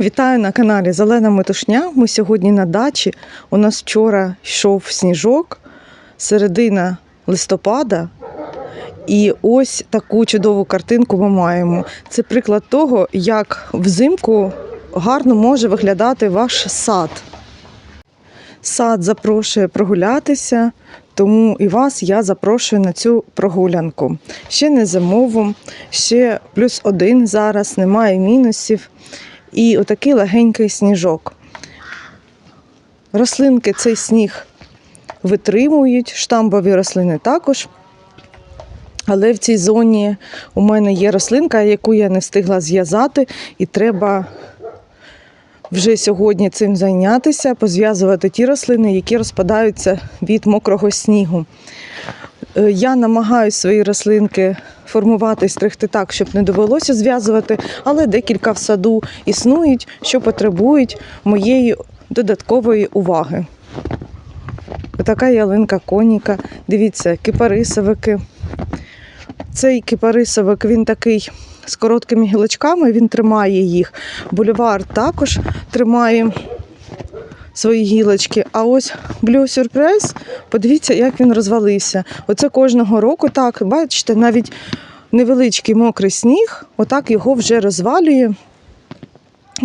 Вітаю на каналі Зелена Метушня. Ми сьогодні на дачі. У нас вчора йшов сніжок, середина листопада. І ось таку чудову картинку ми маємо. Це приклад того, як взимку гарно може виглядати ваш сад. Сад запрошує прогулятися, тому і вас я запрошую на цю прогулянку. Ще не зимову, ще плюс один зараз, немає мінусів. І отакий легенький сніжок. Рослинки цей сніг витримують, штамбові рослини також. Але в цій зоні у мене є рослинка, яку я не встигла зв'язати, і треба вже сьогодні цим зайнятися, позв'язувати ті рослини, які розпадаються від мокрого снігу. Е, Я намагаюся свої рослинки формувати, стригти так, щоб не довелося зв'язувати, але декілька в саду існують, що потребують моєї додаткової уваги. Отака ялинка коніка. Дивіться, кипарисовики. Цей кипарисовик він такий з короткими гілочками, він тримає їх. Бульвар також тримає свої гілочки. А ось Blue Surprise, подивіться, як він розвалився. Оце кожного року так, бачите, навіть невеличкий мокрий сніг, отак його вже розвалює.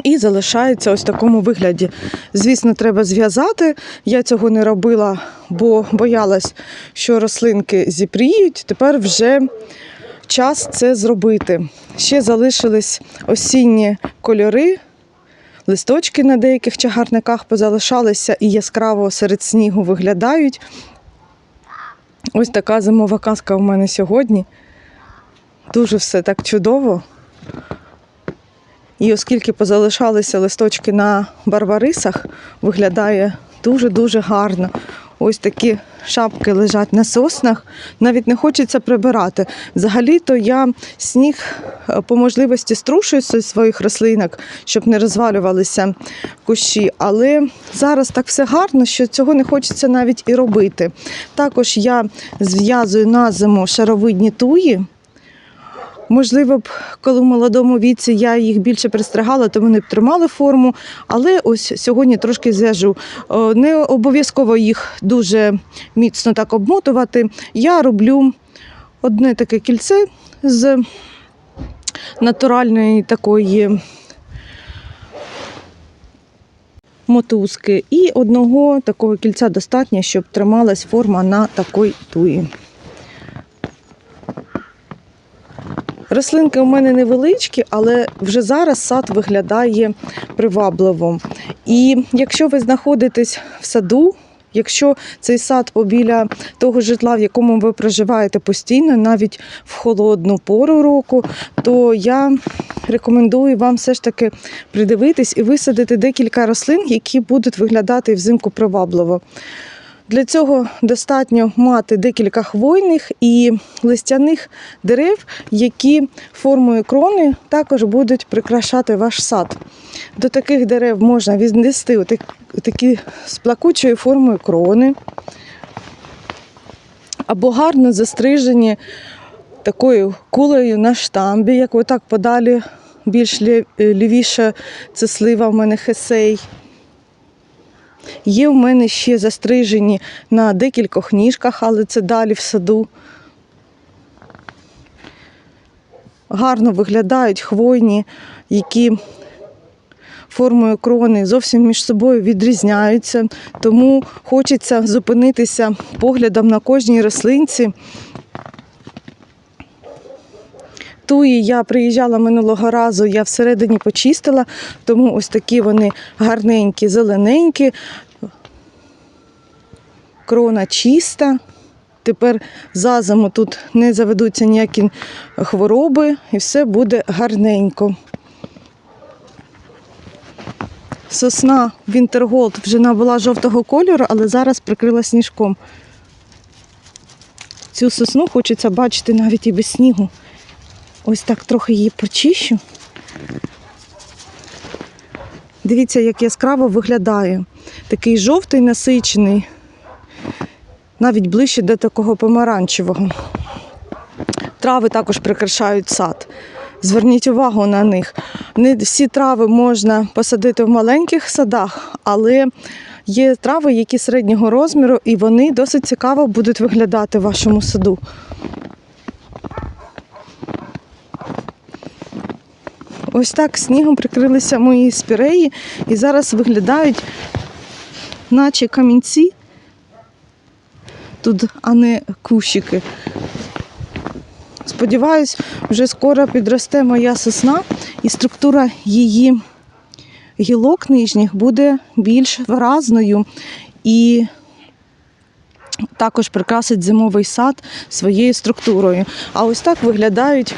І залишається ось в такому вигляді. Звісно, треба зв'язати. Я цього не робила, бо боялась, що рослинки зіпріють. Тепер вже час це зробити. Ще залишились осінні кольори, листочки на деяких чагарниках позалишалися і яскраво серед снігу виглядають. Ось така зимова казка у мене сьогодні. Дуже все так чудово. І оскільки позалишалися листочки на барбарисах, виглядає дуже-дуже гарно. Ось такі шапки лежать на соснах, навіть не хочеться прибирати. Взагалі-то я сніг е, по можливості струшую зі своїх рослинок, щоб не розвалювалися кущі. Але зараз так все гарно, що цього не хочеться навіть і робити. Також я зв'язую на зиму шаровидні туї. Можливо б, коли в молодому віці я їх більше пристригала, то вони б тримали форму. Але ось сьогодні трошки зв'яжу. Не обов'язково їх дуже міцно так обмотувати. Я роблю одне таке кільце з натуральної такої мотузки. І одного такого кільця достатньо, щоб трималась форма на такій туї. Рослинки у мене невеличкі, але вже зараз сад виглядає привабливо. І якщо ви знаходитесь в саду, якщо цей сад побіля того житла, в якому ви проживаєте постійно, навіть в холодну пору року, то я рекомендую вам все ж таки придивитись і висадити декілька рослин, які будуть виглядати взимку привабливо. Для цього достатньо мати декілька хвойних і листяних дерев, які формою крони також будуть прикрашати ваш сад. До таких дерев можна віднести такі з плакучою формою крони, або гарно застрижені такою кулею на штамбі, як отак подалі більш лівіше це слива в мене хесей. Є в мене ще застрижені на декількох ніжках, але це далі в саду. Гарно виглядають хвойні, які формою крони зовсім між собою відрізняються. Тому хочеться зупинитися поглядом на кожній рослинці. Туї я приїжджала минулого разу, я всередині почистила, тому ось такі вони гарненькі, зелененькі. Крона чиста. Тепер за зиму тут не заведуться ніякі хвороби і все буде гарненько. Сосна Вінтерголд вже набула жовтого кольору, але зараз прикрила сніжком. Цю сосну хочеться бачити навіть і без снігу. Ось так трохи її почищу. Дивіться, як яскраво виглядає. Такий жовтий насичений, навіть ближче до такого помаранчевого. Трави також прикрашають сад. Зверніть увагу на них. Не всі трави можна посадити в маленьких садах, але є трави, які середнього розміру, і вони досить цікаво будуть виглядати в вашому саду. Ось так снігом прикрилися мої спіреї і зараз виглядають, наче камінці, тут, а не кущики. Сподіваюсь, вже скоро підросте моя сосна і структура її гілок нижніх буде більш виразною і також прикрасить зимовий сад своєю структурою. А ось так виглядають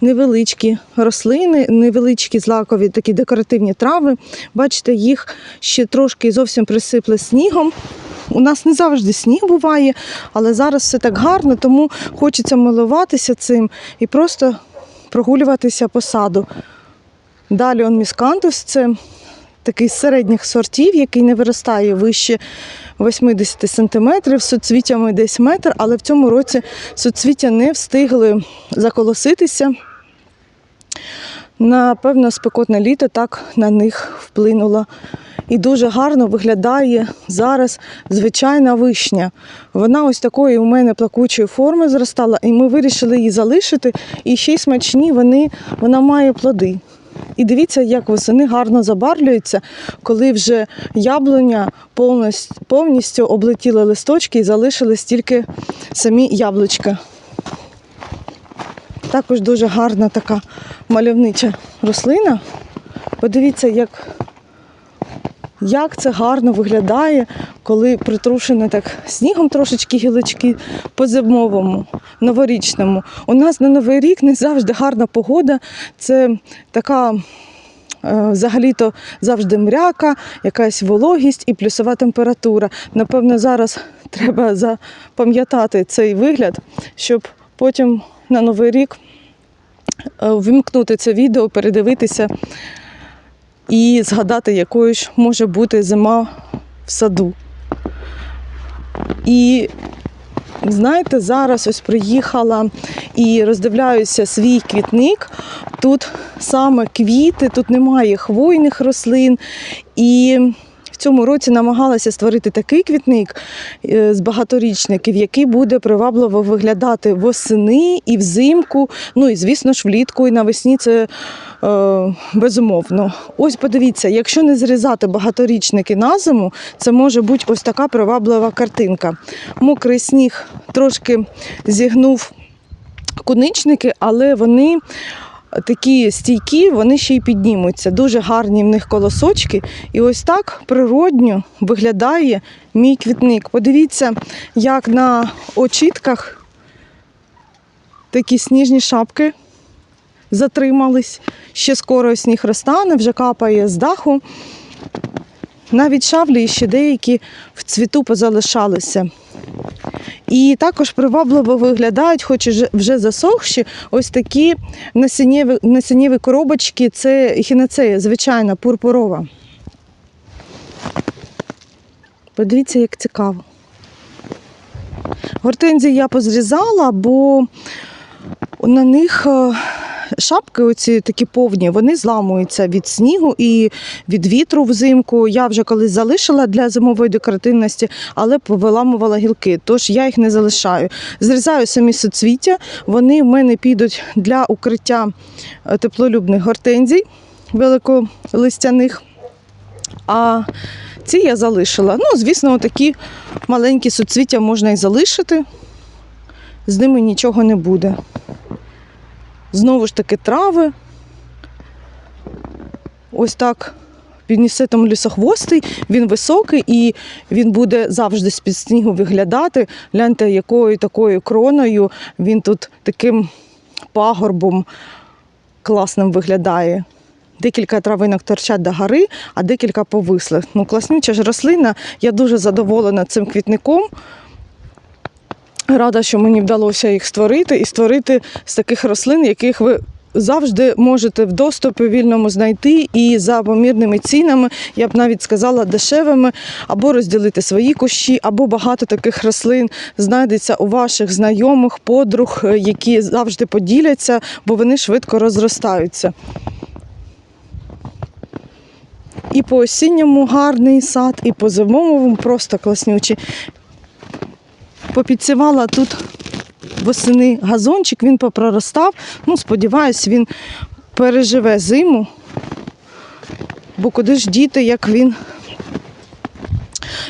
невеличкі рослини, невеличкі злакові такі декоративні трави. Бачите, їх ще трошки зовсім присипле снігом. У нас не завжди сніг буває, але зараз все так гарно, тому хочеться милуватися цим і просто прогулюватися по саду. Далі он міскантус це такий з середніх сортів, який не виростає вище 80 см, суцвіттями десь метр, але в цьому році суцвіття не встигли заколоситися. Напевно, спекотне літо так на них вплинуло. І дуже гарно виглядає зараз звичайна вишня. Вона ось такої у мене плакучої форми зростала, і ми вирішили її залишити. І ще й смачні вони, вона має плоди. І дивіться, як восени гарно забарвлюються, коли вже яблуня повністю, повністю облетіли листочки і залишились тільки самі яблучка. Також дуже гарна така мальовнича рослина. Подивіться, як, як це гарно виглядає, коли притрушені так снігом трошечки гілочки по зимовому, новорічному. У нас на Новий рік не завжди гарна погода. Це така. е, Взагалі-то завжди мряка, якась вологість і плюсова температура. Напевно, зараз треба запам'ятати цей вигляд, щоб потім на Новий рік е, вимкнути це відео, передивитися і згадати, якою ж може бути зима в саду. І знаєте, зараз ось приїхала і роздивляюся свій квітник. Тут саме квіти, тут немає хвойних рослин. І цьому році намагалася створити такий квітник е, з багаторічників, який буде привабливо виглядати восени і взимку. Ну і звісно ж, влітку і навесні це е, безумовно. Ось подивіться, якщо не зрізати багаторічники на зиму, це може бути ось така приваблива картинка. Мокрий сніг трошки зігнув куничники, але вони такі стійкі, вони ще й піднімуться. Дуже гарні в них колосочки. І ось так природньо виглядає мій квітник. Подивіться, як на очітках такі сніжні шапки затримались. Ще скоро сніг розтане, вже капає з даху. Навіть шаблі ще деякі в цвіту позалишалися. І також привабливо виглядають, хоч і вже- засохші, ось такі насіннєві, насіннєві коробочки. Це хінацея, звичайна, пурпурова. Подивіться, як цікаво. Гортензії я позрізала, бо на них е, шапки, оці такі повні, вони зламуються від снігу і від вітру взимку. Я вже колись залишила для зимової декоративності, але повиламувала гілки, тож я їх не залишаю. Зрізаю самі соцвіття, вони в мене підуть для укриття е, теплолюбних гортензій великолистяних. А ці я залишила. Ну, звісно, такі маленькі суцвіття можна і залишити. З ними нічого не буде. Знову ж таки трави. Ось так пінісетом лісохвостий, він високий і він буде завжди з-під снігу виглядати. Гляньте, якою такою кроною він тут таким пагорбом класним виглядає. Декілька травинок торчать до гори, а декілька повисли. Ну, класнюча ж рослина. Я дуже задоволена цим квітником. Рада, що мені вдалося їх створити і створити з таких рослин, яких ви завжди можете в доступі вільному знайти і за помірними цінами, я б навіть сказала, дешевими, або розділити свої кущі, або багато таких рослин знайдеться у ваших знайомих, подруг, е, які завжди поділяться, бо вони швидко розростаються. І по осінньому гарний сад, і по зимовому просто класнючий. Попідсівала тут восени газончик, він попроростав. Ну, сподіваюсь, він переживе зиму. Бо куди ж діти, як він.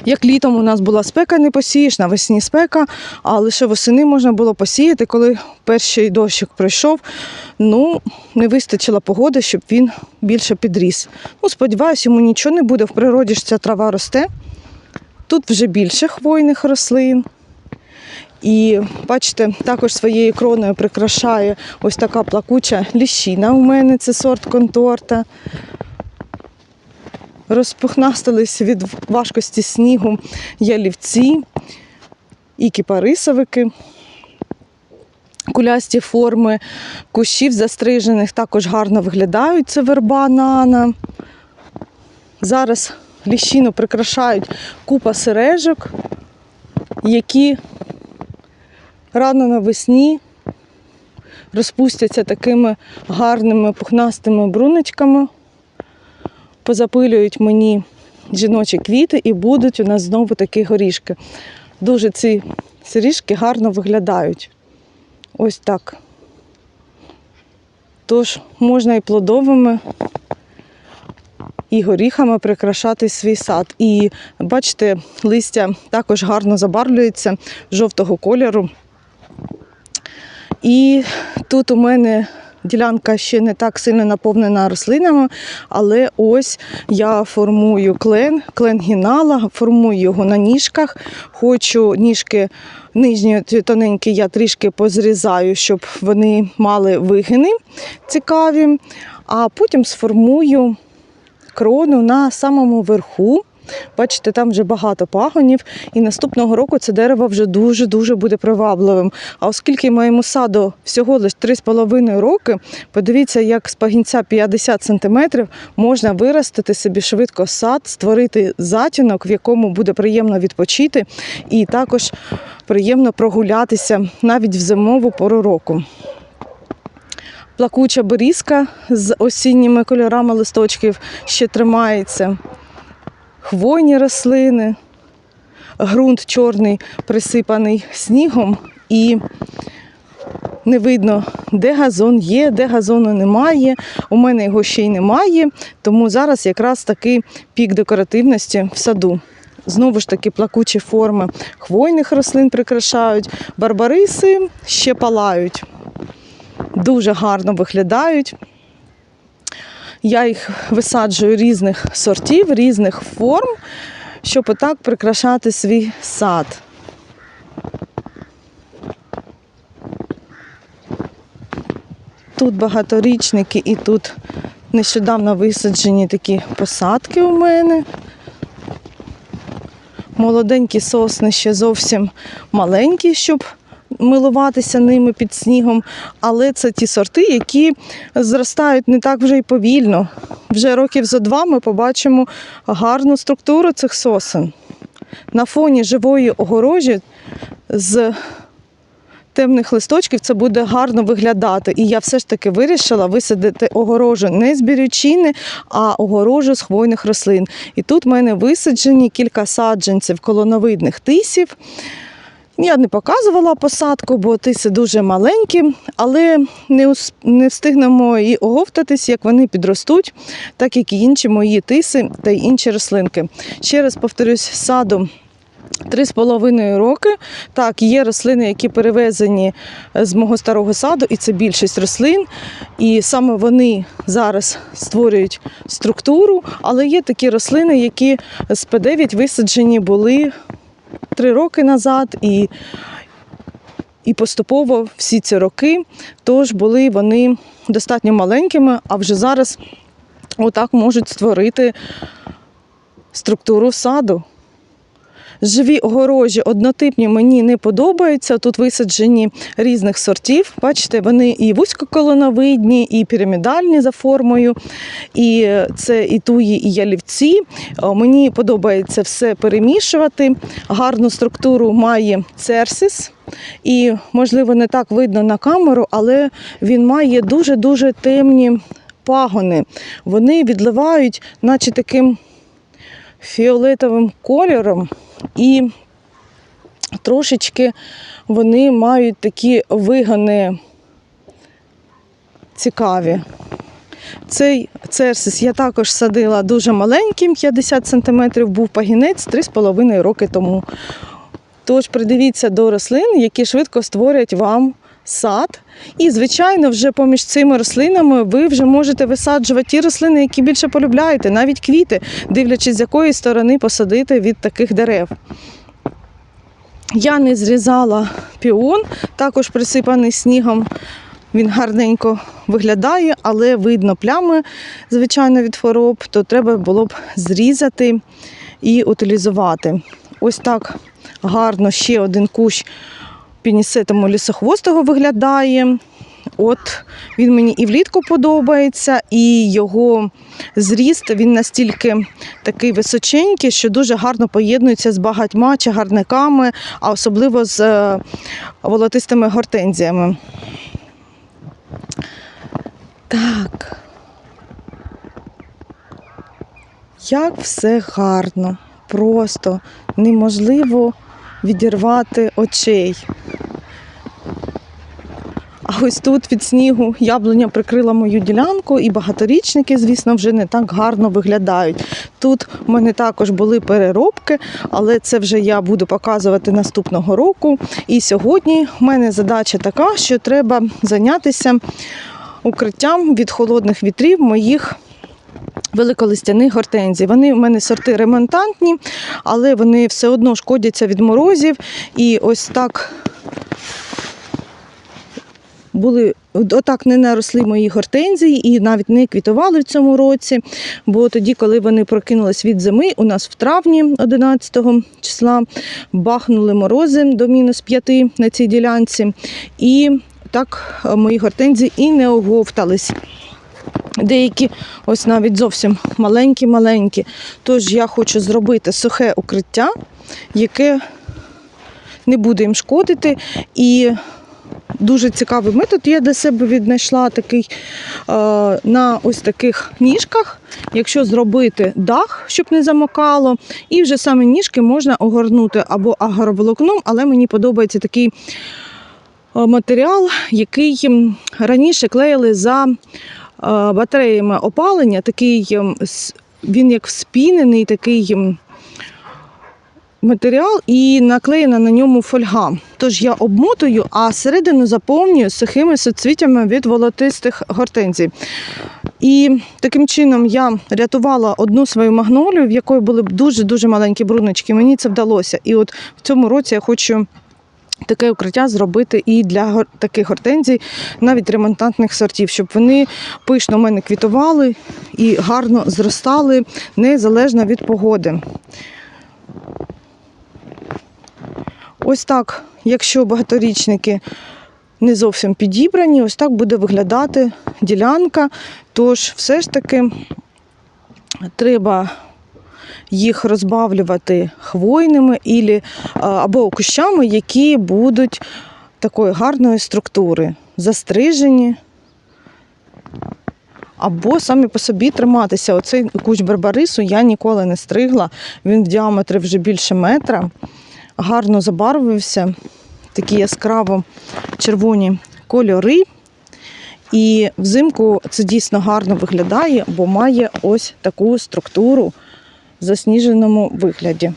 Як літом у нас була спека, не посієш, навесні спека, а лише восени можна було посіяти, коли перший дощик пройшов. Ну, не вистачило погоди, щоб він більше підріс. Ну, сподіваюсь, йому нічого не буде. В природі ж ця трава росте. Тут вже більше хвойних рослин. І бачите, також своєю кроною прикрашає ось така плакуча ліщина у мене, це сорт конторта. Розпухнастились від важкості снігу ялівці і кіпарисовики. Кулясті форми кущів застрижених також гарно виглядають. Це верба нана. Зараз ліщину прикрашають купа сережок, які рано навесні розпустяться такими гарними пухнастими бруночками, позапилюють мені жіночі квіти і будуть у нас знову такі горішки. Дуже ці сиріжки гарно виглядають. Ось так. Тож можна і плодовими, і горіхами прикрашати свій сад. І бачите, листя також гарно забарвлюється жовтого кольору. І тут у мене ділянка ще не так сильно наповнена рослинами, але ось я формую клен, клен гінала, формую його на ніжках. Хочу ніжки нижні тоненькі я трішки позрізаю, щоб вони мали вигини цікаві, а потім сформую крону на самому верху. Бачите, там вже багато пагонів, і наступного року це дерево вже дуже-дуже буде привабливим. А оскільки моєму саду всього лише 3,5 роки, подивіться, як з пагінця 50 см можна виростити собі швидко сад, створити затінок, в якому буде приємно відпочити, і також приємно прогулятися навіть в зимову пору року. Плакуча берізка з осінніми кольорами листочків ще тримається хвойні рослини, ґрунт чорний присипаний снігом і не видно, де газон є, де газону немає. У мене його ще й немає, тому зараз якраз такий пік декоративності в саду. Знову ж таки, плакучі форми хвойних рослин прикрашають, барбариси ще палають. Дуже гарно виглядають. Я їх висаджую різних сортів, різних форм, щоб отак прикрашати свій сад. Тут багаторічники і тут нещодавно висаджені такі посадки у мене. Молоденькі сосни ще зовсім маленькі, щоб милуватися ними під снігом, але це ті сорти, які зростають не так вже й повільно. Вже років за два ми побачимо гарну структуру цих сосен. На фоні живої огорожі з темних листочків це буде гарно виглядати. І я все ж таки вирішила висадити огорожу не з бірючини, а огорожу з хвойних рослин. І тут в мене висаджені кілька саджанців колоновидних тисів. Я не показувала посадку, бо тиси дуже маленькі, але не, не встигнемо і оговтатись, як вони підростуть, так як і інші мої тиси та інші рослинки. Ще раз повторюсь, саду. Три з половиною роки. Так, є рослини, які перевезені з мого старого саду, і це більшість рослин. І саме вони зараз створюють структуру, але є такі рослини, які з П9 висаджені були три роки назад, і, і поступово всі ці роки, тож були вони достатньо маленькими, а вже зараз отак можуть створити структуру саду. Живі огорожі однотипні мені не подобаються. Тут висаджені різних сортів. Бачите, вони і вузькоколоновидні, і пірамідальні за формою, і це і туї, і ялівці. Е, Мені подобається все перемішувати. Гарну структуру має церсис. І, можливо, не так видно на камеру, але він має дуже-дуже темні пагони. Вони відливають, наче таким фіолетовим кольором, і трошечки вони мають такі вигони цікаві. Цей церсис я також садила дуже маленьким, 50 см, був пагінець 3,5 роки тому. Тож придивіться до рослин, які швидко створять вам сад. І, звичайно, вже поміж цими рослинами ви вже можете висаджувати ті рослини, які більше полюбляєте, навіть квіти, дивлячись, з якої сторони посадити від таких дерев. Я не зрізала піон, також присипаний снігом. Він гарненько виглядає, але видно плями, звичайно, від хвороб, то треба було б зрізати і утилізувати. Ось так гарно ще один кущ пінісетому лісохвостого виглядає. От він мені і влітку подобається, і його зріст він настільки такий височенький, що дуже гарно поєднується з багатьма чагарниками, а особливо з е, волотистими гортензіями. Так. Як все гарно, просто неможливо відірвати очей. А ось тут від снігу яблуня прикрила мою ділянку, і багаторічники, звісно, вже не так гарно виглядають. Тут в мене також були переробки, але це вже я буду показувати наступного року. І сьогодні в мене задача така, що треба зайнятися укриттям від холодних вітрів моїх великолистяних гортензій. Вони в мене сорти ремонтантні, але вони все одно шкодяться від морозів. І ось так були отак не наросли мої гортензії і навіть не квітували в цьому році. Бо тоді, коли вони прокинулись від зими, у нас в травні 11 числа бахнули морози до мінус 5 на цій ділянці. І так мої гортензії і не оговтались. Деякі ось навіть зовсім маленькі-маленькі. Тож я хочу зробити сухе укриття, яке не буде їм шкодити. І дуже цікавий метод я для себе віднайшла такий е, на ось таких ніжках. Якщо зробити дах, щоб не замокало, і вже саме ніжки можна огорнути або агроволокном, але мені подобається такий е, матеріал, який раніше клеїли за батареями опалення. Такий ем, він як вспінений, такий ем, матеріал, і наклеєна на ньому фольга. Тож я обмотую, а середину заповнюю сухими соцвітями від волотистих гортензій. І таким чином я рятувала одну свою магнолію, в якої були дуже-дуже маленькі бруночки. Мені це вдалося. І от в цьому році я хочу таке укриття зробити і для таких гортензій, навіть ремонтантних сортів, щоб вони пишно в мене квітували і гарно зростали незалежно від погоди. Ось так, якщо багаторічники не зовсім підібрані, ось так буде виглядати ділянка. Тож все ж таки треба їх розбавлювати хвойними ілі, або кущами, які будуть такої гарної структури, застрижені. Або самі по собі триматися. Оцей кущ барбарису я ніколи не стригла. Він в діаметрі вже більше метра. Гарно забарвився. Такі яскраво червоні кольори. І взимку це дійсно гарно виглядає, бо має ось таку структуру засніженому вигляді.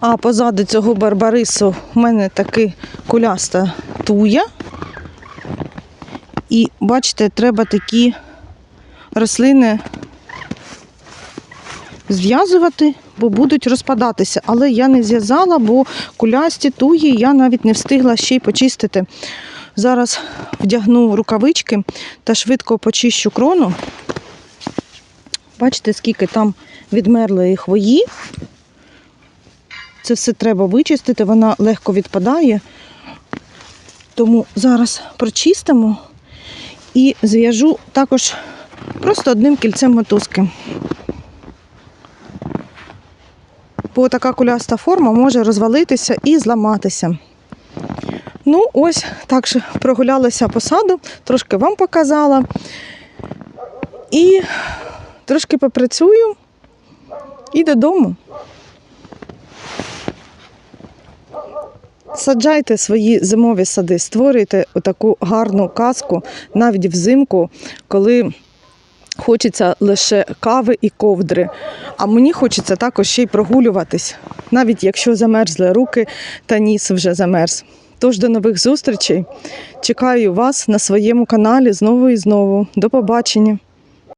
А позаду цього барбарису в мене таки куляста туя. І бачите, треба такі рослини зв'язувати, бо будуть розпадатися. Але я не зв'язала, бо кулясті туї я навіть не встигла ще й почистити. Зараз вдягну рукавички та швидко почищу крону. Бачите, скільки там відмерлої хвої. Це все треба вичистити, вона легко відпадає. Тому зараз прочистимо і зв'яжу також просто одним кільцем мотузки. Бо така куляста форма може розвалитися і зламатися. Ну, ось так же прогулялася по саду, трошки вам показала. І трошки попрацюю і додому. Саджайте свої зимові сади, створюйте таку гарну казку навіть взимку, коли хочеться лише кави і ковдри. А мені хочеться також ще й прогулюватись, навіть якщо замерзли руки та ніс вже замерз. Тож до нових зустрічей. Чекаю вас на своєму каналі знову і знову. До побачення!